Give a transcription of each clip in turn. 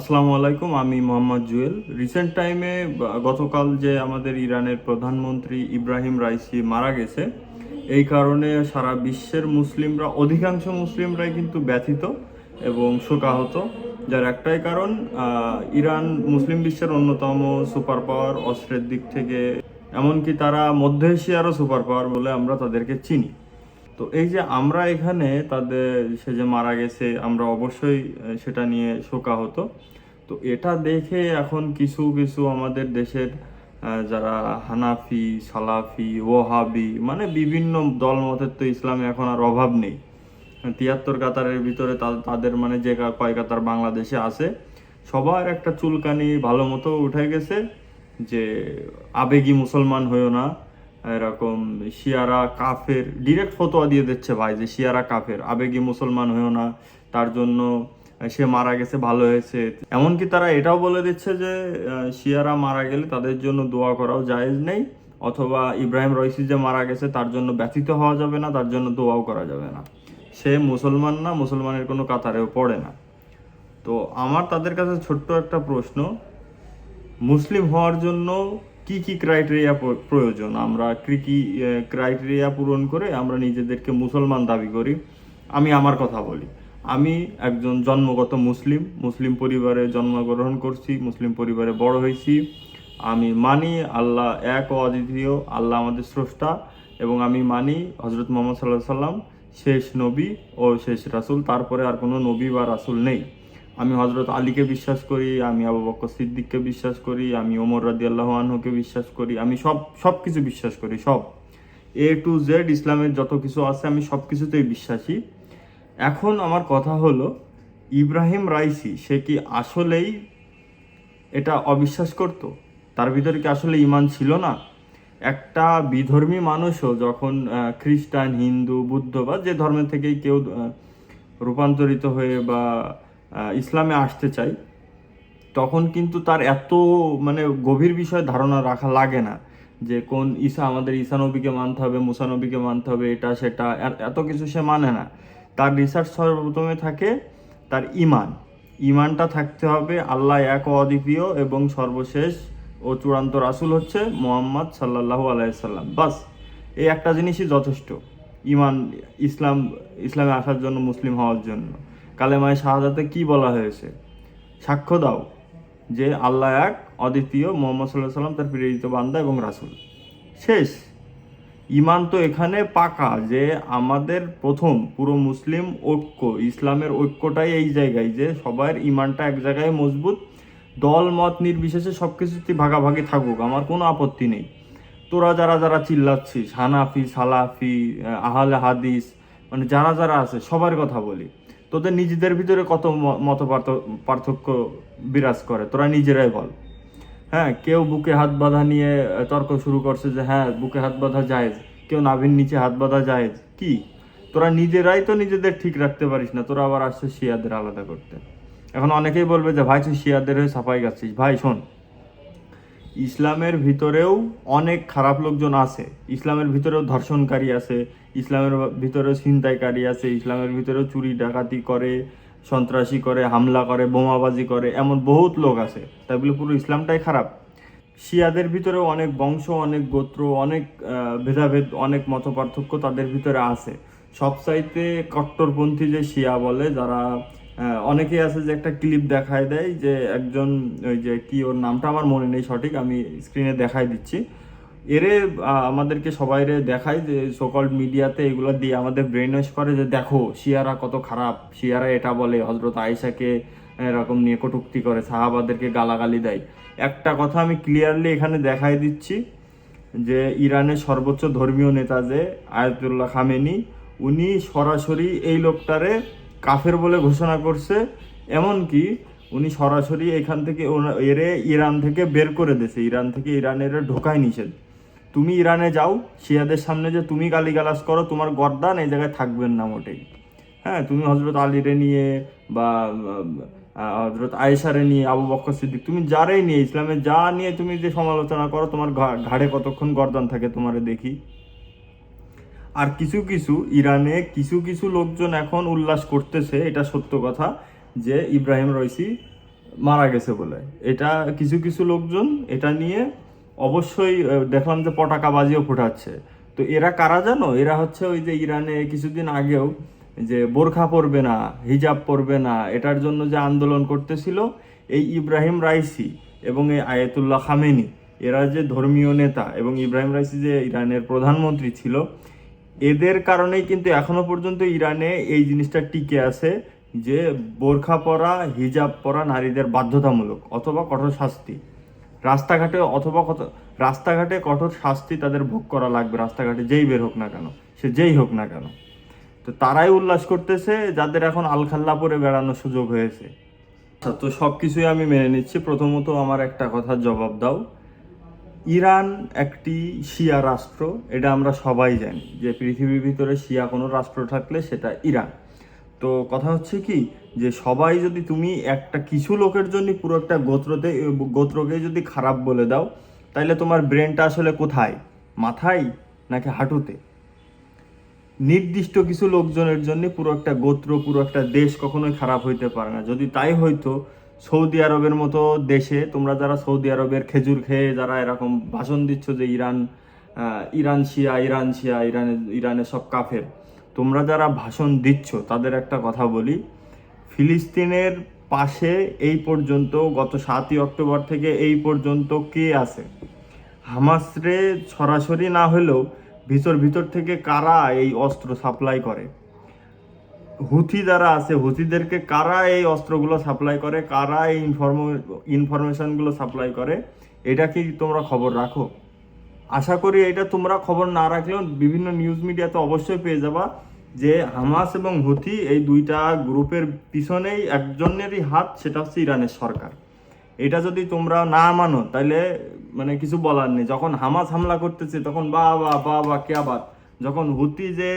আসসালামু আলাইকুম, আমি মোহাম্মদ জুয়েল। রিসেন্ট টাইমে গতকাল যে আমাদের ইরানের প্রধানমন্ত্রী ইব্রাহিম রাইসি মারা গেছে, এই কারণে সারা বিশ্বের মুসলিমরা, অধিকাংশ মুসলিমরাই কিন্তু ব্যথিত এবং শোকাহত। যার একটাই কারণ ইরান মুসলিম বিশ্বের অন্যতম সুপার পাওয়ার অস্ত্রের দিক থেকে, এমনকি তারা মধ্য এশিয়ারও সুপার পাওয়ার বলে আমরা তাদেরকে চিনি। তো এই যে আমরা এখানে তাদের, সে যে মারা গেছে, আমরা অবশ্যই সেটা নিয়ে শোকাহত। তো এটা দেখে এখন কিছু কিছু আমাদের দেশের যারা হানাফি, সালাফি ওহাবি মানে বিভিন্ন দল মতের তো ইসলামে এখন আর অভাব নেই। তিয়াত্তর কাতারের ভিতরে তাদের মানে যে কয় কাতার বাংলাদেশে আছে, সবার একটা চুলকানি ভালো মতো উঠে গেছে যে আবেগী মুসলমান হয়েও না। এরকম শিয়ারা, কাফের ডিরেক্ট ফতোয়া দিয়ে দিচ্ছে ভাই যে শিয়ারা, কাফের, আবেগী মুসলমান হয়েও না, তার জন্য সে মারা গেছে, ভালো হয়েছে। এমনকি তারা এটাও বলে দিচ্ছে যে শিয়ারা মারা গেলে তাদের জন্য দোয়া করাও জায়েজ নেই, অথবা ইব্রাহিম রইসি যে মারা গেছে, তার জন্য ব্যথিত হওয়া যাবে না, তার জন্য দোয়াও করা যাবে না। সে মুসলমান না, মুসলমানের কোনো কাতারেও পড়ে না। তো আমার তাদের কাছে ছোট্ট একটা প্রশ্ন, মুসলিম হওয়ার জন্য কি কি ক্রাইটেরিয়া প্রয়োজন? আমরা কি কি ক্রাইটেরিয়া পূরণ করে আমরা নিজেদেরকে মুসলমান দাবি করি? আমি আমার কথা বলি। আমি একজন জন্মগত মুসলিম মুসলিম পরিবারে জন্মগ্রহণ করছি, মুসলিম পরিবারে বড় হয়েছি। আমি মানি আল্লাহ এক ও অদ্বিতীয়, আল্লাহ আমাদের স্রষ্টা এবং আমি মানি হজরত মোহাম্মদ সাল্লাহ সাল্লাম শেষ নবী ও শেষ রাসূল। তারপরে আর কোনো নবী বা রাসুল নেই। আমি হজরত আলীকে বিশ্বাস করি, আমি আবু বকর সিদ্দিককে বিশ্বাস করি, আমি ওমর রাদি আল্লাহ আনহুকে বিশ্বাস করি, আমি সব সব কিছু বিশ্বাস করি, সব। এ টু জেড ইসলামের যত কিছু আছে, আমি সব কিছুতেই বিশ্বাসী। এখন আমার কথা হলো, ইব্রাহিম রাইসি, সে কি আসলেই এটা অবিশ্বাস করত? তার ভিতরে কি আসলে ইমান ছিল না? একটা বিধর্মী মানুষও যখন খ্রিস্টান, হিন্দু, বুদ্ধ বা যে ধর্মের থেকেই কেউ রূপান্তরিত হয়ে বা ইসলামে আসতে চাই, তখন কিন্তু তার এত মানে গভীর বিষয়ে ধারণা রাখা লাগে না যে কোন ঈসা আমাদের ঈসা নবীকে মানতে হবে, মুসা নবীকে মানতে হবে, এটা, সেটা এত কিছু সে মানে না। তার রিসার্চ সর্বপ্রথমে থাকে তার ইমান। ইমানটা থাকতে হবে আল্লাহ এক অদ্বিতীয় এবং সর্বশেষ ও চূড়ান্ত রাসুল হচ্ছে মোহাম্মদ সাল্লাল্লাহু আলাইসাল্লাম বাস, এই একটা জিনিসই যথেষ্ট, ইমান, ইসলাম, ইসলামে আসার জন্য, মুসলিম হওয়ার জন্য। কালেমায় শাহাদাতে কি বলা হয়েছে? সাক্ষ্য দাও যে আল্লাহ এক অদ্বিতীয় মোহাম্মদ সাল্লাহ সাল্লাম তার প্রেরিত বান্দা এবং রাসূল। শেষ। ইমান তো এখানে পাকা যে আমাদের প্রথম পুরো মুসলিম ঐক্য ইসলামের ঐক্যটাই এই জায়গায় যে সবার ইমানটা এক জায়গায় মজবুত দল মত নির্বিশেষে সব কিছুতেই ভাগাভাগি থাকুক আমার কোনো আপত্তি নেই। তোরা যারা যারা চিল্লাচ্ছিস হানাফি সালাফি আহ, আহলে হাদিস মানে যারা যারা আছে সবার কথা বলি। তোদের নিজেদের ভিতরে কত মত পার্থক্য বিরাজ করে? তোরা নিজেরাই বল। হ্যাঁ কেউ বুকে হাত বাঁধা নিয়ে তর্ক শুরু করছে যে হ্যাঁ বুকে হাত বাঁধা জায়েজ। কেউ নাভির নিচে হাত বাঁধা জায়েজ। কি? তোরা নিজেরাই তো নিজেদের ঠিক রাখতে পারিস না। তোরা আবার আসছে শিয়াদের আলাদা করতে। এখন অনেকেই বলবে যে, ভাই, তুই শিয়াদের হয়ে সাফাই গাচ্ছিস। ভাই, শোন ইসলামের ভিতরেও অনেক খারাপ লোকজন আছে। ইসলামের ভিতরেও ধর্ষণকারী আছে, ইসলামের ভিতরেও ছিনতাইকারী আছে, ইসলামের ভিতরেও চুরি, ডাকাতি করে, সন্ত্রাসী করে, হামলা করে, বোমাবাজি করে, এমন বহুত লোক আছে। তাই বলে পুরো ইসলামটাই খারাপ। শিয়াদের ভিতরেও অনেক বংশ, অনেক গোত্র, অনেক ভেদাভেদ, অনেক মত তাদের ভিতরে আছে। সবচাইতে কট্টরপন্থী যে শিয়া বলে, যারা অনেকেই আছে যে একটা ক্লিপ দেখায় দেয় যে একজন, ওই যে কি ওর নামটা আমার মনে নেই সঠিক, আমি স্ক্রিনে দেখাই দিচ্ছি। এরে আমাদেরকে সবাইরে দেখায় যে সকল মিডিয়াতে এগুলো দিয়ে আমাদের ব্রেন ওয়াশ করে যে দেখো, শিয়ারা কত খারাপ, শিয়ারা এটা বলে হজরত আয়েশাকে এরকম নিয়ে কটুক্তি করে, সাহাবাদেরকে গালাগালি দেয়। একটা কথা আমি ক্লিয়ারলি এখানে দেখাই দিচ্ছি যে ইরানের সর্বোচ্চ ধর্মীয় নেতা যে আয়াতুল্লাহ খামেনি, উনি সরাসরি এই লোকটারে কাফের বলে ঘোষণা করছে, এমনকি উনি সরাসরি এখান থেকে এরে ইরান থেকে বের করে দিয়েছে। ইরান থেকে ইরানের ঢোকায় নিষেধ। তুমি ইরানে যাও, শিয়াদের সামনে যে তুমি গালিগালাজ করো, তোমার গর্দান এই জায়গায় থাকবেন না মোটেই। হ্যাঁ তুমি হজরত আলীরে নিয়ে বা হজরত আয়েশারে নিয়ে, আবু বক্কর সিদ্দিক, তুমি যারাই নিয়ে, ইসলামে যা নিয়ে তুমি যে সমালোচনা করো, তোমার ঘাড়ে কতক্ষণ গর্দান থাকে তোমারে দেখি। আর কিছু কিছু ইরানে কিছু কিছু লোকজন এখন উল্লাস করতেছে, এটা সত্য কথা, যে ইব্রাহিম রইসি মারা গেছে বলে। এটা কিছু কিছু লোকজন এটা নিয়ে অবশ্যই দেখলাম যে পটাকা বাজিও ফোটাচ্ছে। তো এরা কারা জানো? এরা হচ্ছে ওই যে ইরানে কিছুদিন আগেও যে বোরখা পরবে না, হিজাব পরবে না, এটার জন্য যে আন্দোলন করতেছিল এই ইব্রাহিম রাইসি এবং এই আয়াতুল্লাহ খামেনি। এরা যে ধর্মীয় নেতা এবং ইব্রাহিম রাইসি যে ইরানের প্রধানমন্ত্রী ছিল এদের কারণেই কিন্তু এখনও পর্যন্ত ইরানে এই জিনিসটা টিকে আছে যে বোরখা পরা, হিজাব পরা নারীদের বাধ্যতামূলক অথবা কঠোর শাস্তি। রাস্তাঘাটে অথবা কত রাস্তাঘাটে কঠোর শাস্তি তাদের ভোগ করা লাগবে, রাস্তাঘাটে যেই বের হোক না কেন, সে যেই হোক না কেন। তো তারাই উল্লাস করতেছে, যাদের এখন আলখাল্লা পরে বেড়ানোর সুযোগ হয়েছে। তো সব কিছুই আমি মেনে নিচ্ছি। প্রথমত আমার একটা কথার জবাব দাও। ইরান একটি শিয়া রাষ্ট্র, এটা আমরা সবাই জানি। যে পৃথিবীর ভিতরে শিয়া কোনো রাষ্ট্র থাকলে সেটা ইরান। তো কথা হচ্ছে কি, যে সবাই যদি তুমি একটা কিছু লোকের জন্য পুরো একটা গোত্রতে, গোত্রকে যদি খারাপ বলে দাও তাহলে তোমার ব্রেনটা আসলে কোথায়? মাথায় নাকি হাঁটুতে? নির্দিষ্ট কিছু লোকজনের জন্য পুরো একটা গোত্র, পুরো একটা দেশ কখনোই খারাপ হইতে পারে না। যদি তাই হইতো সৌদি আরবের মতো দেশে তোমরা যারা সৌদি আরবের খেজুর খেয়ে যারা এরকম ভাষণ দিচ্ছ যে ইরান ইরান শিয়া ইরান শিয়া, ইরানে ইরানের সব কাফের, তোমরা যারা ভাষণ দিচ্ছ, তাদের একটা কথা বলি। ফিলিস্তিনের পাশে এই পর্যন্ত গত সাতই অক্টোবর থেকে এই পর্যন্ত কে আছে? হামাসরে সরাসরি না হলেও ভিতর ভিতর থেকে কারা এই অস্ত্র সাপ্লাই করে? হুথি যারা আছে, হুথিদেরকে কারা এই অস্ত্রগুলো সাপ্লাই করে, কারা এই ইনফরম ইনফরমেশনগুলো সাপ্লাই করে, এটা কি তোমরা খবর রাখো? আশা করি এটা তোমরা খবর না রাখলেও বিভিন্ন নিউজ মিডিয়াতে অবশ্যই পেয়ে যাবা যে হামাস এবং হুথি এই দুইটা গ্রুপের পিছনেই একজনেরই হাত, সেটা হচ্ছে ইরানের সরকার। এটা যদি তোমরা না মানো তাহলে মানে কিছু বলার নেই। যখন হামাস হামলা করতেছে, তখন বা বা বা বা বাত যখন হুতি যে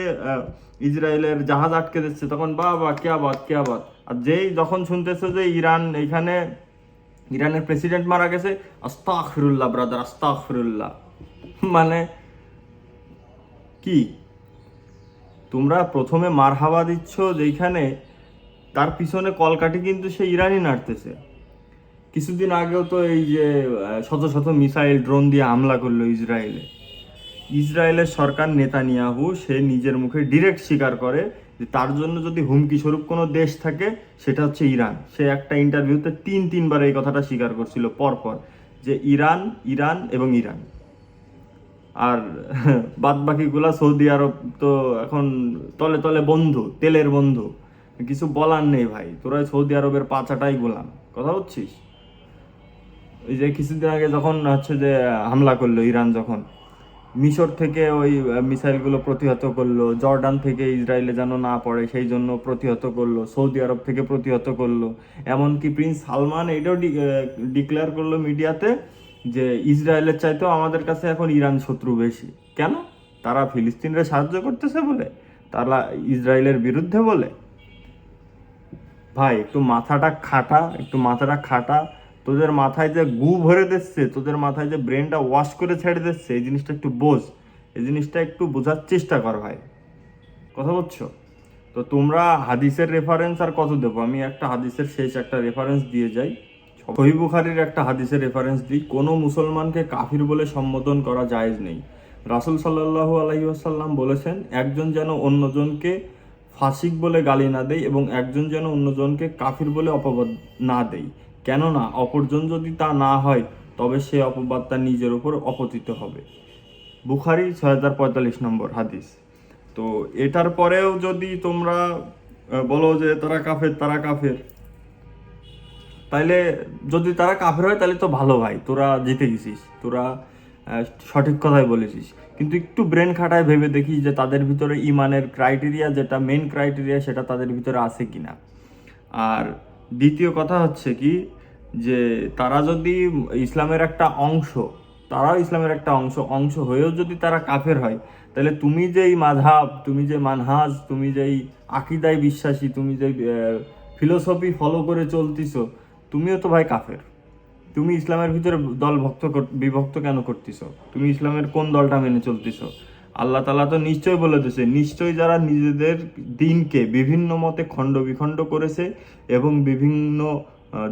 ইসরায়েলের জাহাজ আটকে দিচ্ছে, তখন বা বা কেয়া বাত কেয়া বাত আর যেই যখন শুনতেছে যে ইরান এখানে ইরানের প্রেসিডেন্ট মারা গেছে আস্তাক ফিরুল্লাহ ব্রাদার আস্তাক ফিরুল্লাহ মানে কি? তোমরা প্রথমে মার হাওয়া দিচ্ছ যেখানে তার পিছনে কলকাঠি কিন্তু সে ইরানই নাড়তেছে। কিছুদিন আগেও তো এই যে শত শত মিসাইল, ড্রোন দিয়ে হামলা করল ইসরায়েলে। ইসরায়েলের সরকার নেতানিয়াহু, সে নিজের মুখে ডিরেক্ট স্বীকার করে যে তার জন্য যদি হুমকি স্বরূপ কোনো দেশ থাকে, সেটা হচ্ছে ইরান। সে একটা ইন্টারভিউতে তিন, তিনবার এই কথাটা স্বীকার করছিল পরপর, যে ইরান ইরান এবং ইরান। আর বাদ বাকিগুলা সৌদি আরব তো এখন তলে তলে বন্ধু, তেলের বন্ধু। কিছু বলার নেই ভাই, তোরা সৌদি আরবের পাচাটাই গোলাম, কথা হচ্ছিস ওই যে কিছুদিন আগে যখন হচ্ছে যে হামলা করল ইরান যখন মিশর থেকে ওই মিসাইলগুলো প্রতিহত করল, জর্ডান থেকে ইসরায়েলে যেন না পড়ে, সেই জন্য প্রতিহত করল, সৌদি আরব থেকে প্রতিহত করল। এমনকি প্রিন্স সালমান এটাও ডিক্লেয়ার করল মিডিয়াতে যে ইসরায়েলের চাইতেও আমাদের কাছে এখন ইরান শত্রু বেশি। কেন? তারা ফিলিস্তিনরা সাহায্য করতেছে বলে, তারা ইসরায়েলের বিরুদ্ধে বলে। ভাই, একটু মাথাটা খাটা, একটু মাথাটা খাটা তোদের মাথায় যে গু ভরে দিচ্ছে, তোদের মাথায় যে ব্রেনটা ওয়াশ করে ছেড়ে দিচ্ছে, এই জিনিসটা একটু বোঝ। এই জিনিসটা একটু বোঝার চেষ্টা কর ভাই। কথা বলছো? তো তোমরা হাদিসের রেফারেন্স আর কত দেবো? আমি একটা হাদিসের শেষ একটা রেফারেন্স দিয়ে যাই। সহি বুখারির একটা হাদিসের রেফারেন্স দিই। কোনো মুসলমানকে কাফির বলে সম্বোধন করা জায়েজ নেই। রাসুল সাল্লাহ আলাইসাল্লাম বলেছেন, একজন যেন অন্যজনকে ফাসিক বলে গালি না দেয় এবং একজন যেন অন্যজনকে কাফির বলে অপবাদ না দেয়। কেননা অপরজন যদি তা না হয়, তবে সে অপবাদ তার নিজের উপর অপতিত হবে। বুখারি ছয় হাজার পঁয়তাল্লিশ নম্বর হাদিস। তো এটার পরেও যদি তোমরা বলো যে তারা কাফের তারা কাফের। তাইলে যদি তারা কাফের হয় তাহলে তো ভালো ভাই, তোরা জিতে গেছিস, তোরা সঠিক কথাই বলেছিস। কিন্তু একটু ব্রেন খাটায় ভেবে দেখি যে তাদের ভিতরে ইমানের ক্রাইটেরিয়া যেটা মেন ক্রাইটেরিয়া সেটা তাদের ভিতরে আছে কিনা। আর দ্বিতীয় কথা হচ্ছে কি যে তারা যদি ইসলামের একটা অংশ, তারাও ইসলামের একটা অংশ অংশ হয়েও যদি তারা কাফের হয়, তাহলে তুমি যেই মাধাব তুমি যে মানহাজ, তুমি যেই আকিদায় বিশ্বাসী, তুমি যে ফিলোসফি ফলো করে চলতিছো, তুমিও তো ভাই কাফের। তুমি ইসলামের ভিতরে দল ভক্ত বিভক্ত কেন করতেছো? তুমি ইসলামের কোন দলটা মেনে চলতেছো? আল্লাহ তালা তো নিশ্চয় বলে দিয়েছে, নিশ্চয়ই যারা নিজেদের দিনকে বিভিন্ন মতে খণ্ড বিখণ্ড করেছে এবং বিভিন্ন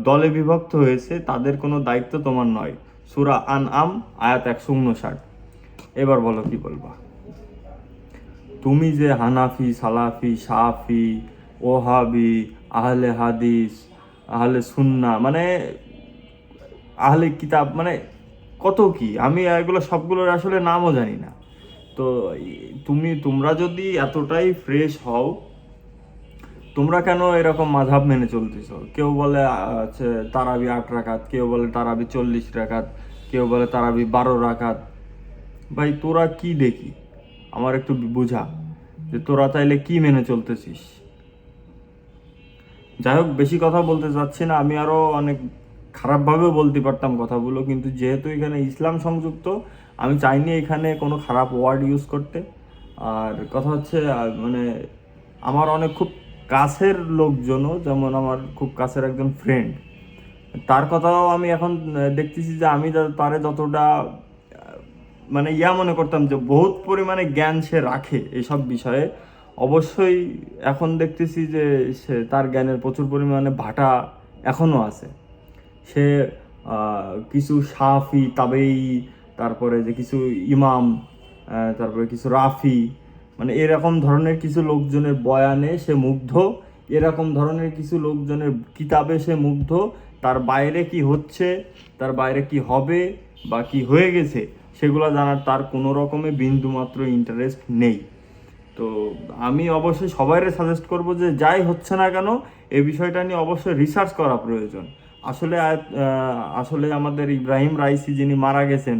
দলে বিভক্ত হয়েছে, তাদের কোনো দায়িত্ব তোমার নয়। সুরা আন আম আয়াত একশো উনষাট এবার বলো কি বলবা? তুমি যে হানাফি, সালাফি, সাফি, ওহাবি, আহলে হাদিস, আহলে সুন্না মানে আহলে কিতাব মানে কত কি? আমি এগুলো সবগুলোর আসলে নামও জানি না। তো তুমি, তোমরা যদি এতটাই ফ্রেশ হও, তোমরা কেন এরকম মাধাব মেনে চলতেছো? কেউ বলে হচ্ছে তারাবি আট রাকাত, কেউ বলে তারাবি চল্লিশ রাখাত কেউ বলে তারাবি বারো রাখাত ভাই, তোরা কি দেখি? আমার একটু বুঝা, যে তোরা তাইলে কি মেনে চলতেছিস? যাই হোক, বেশি কথা বলতে চাচ্ছি না, আমি আরও অনেক খারাপভাবেও বলতে পারতাম কথাগুলো, কিন্তু যেহেতু এখানে ইসলাম সংযুক্ত আমি চাইনি এখানে কোনো খারাপ ওয়ার্ড ইউজ করতে। আর কথা হচ্ছে মানে আমার অনেক খুব কাছের লোকজনও, যেমন আমার খুব কাছের একজন ফ্রেন্ড তার কথাও আমি এখন দেখতেছি যে আমি তারে যতটা মানে ইয়া মনে করতাম যে বহুত পরিমাণে জ্ঞান সে রাখে এসব বিষয়ে। অবশ্যই এখন দেখতেছি যে সে, তার জ্ঞানের প্রচুর পরিমাণে ভাটা এখনও আছে। সে কিছু সাফি, তাবেই তারপরে যে কিছু ইমাম তারপরে কিছু রাফি মানে এরকম ধরনের কিছু লোকজনের বয়ানে সে মুগ্ধ, এরকম ধরনের কিছু লোকজনের কিতাবে সে মুগ্ধ, তার বাইরে কি হচ্ছে, তার বাইরে কি হবে বা কি হয়ে গেছে, সেগুলো জানার তার কোনো রকমে বিন্দুমাত্র ইন্টারেস্ট নেই। তো আমি অবশ্যই সবাইরে সাজেস্ট করব যে যাই হচ্ছে না কেন, এ বিষয়টা নিয়ে অবশ্যই রিসার্চ করা প্রয়োজন। আসলে আসলে আমাদের ইব্রাহিম রাইসি যিনি মারা গেছেন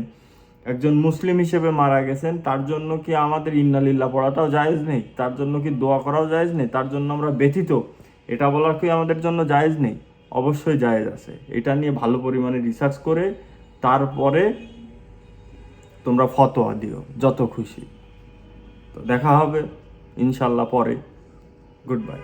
একজন মুসলিম হিসেবে মারা গেছেন, তার জন্য কি আমাদের ইন্নালিল্লা পড়াটাও জায়েজ নেই? তার জন্য কি দোয়া করাও জায়েজ নেই? তার জন্য আমরা ব্যথিত? এটা বলার কি আমাদের জন্য জায়েজ নেই? অবশ্যই জায়েজ আছে। এটা নিয়ে ভালো পরিমাণে রিসার্চ করে, তারপরে তোমরা ফতোয়া দিও, যত খুশি। তো দেখা হবে, ইনশাল্লাহ পরে। Good bye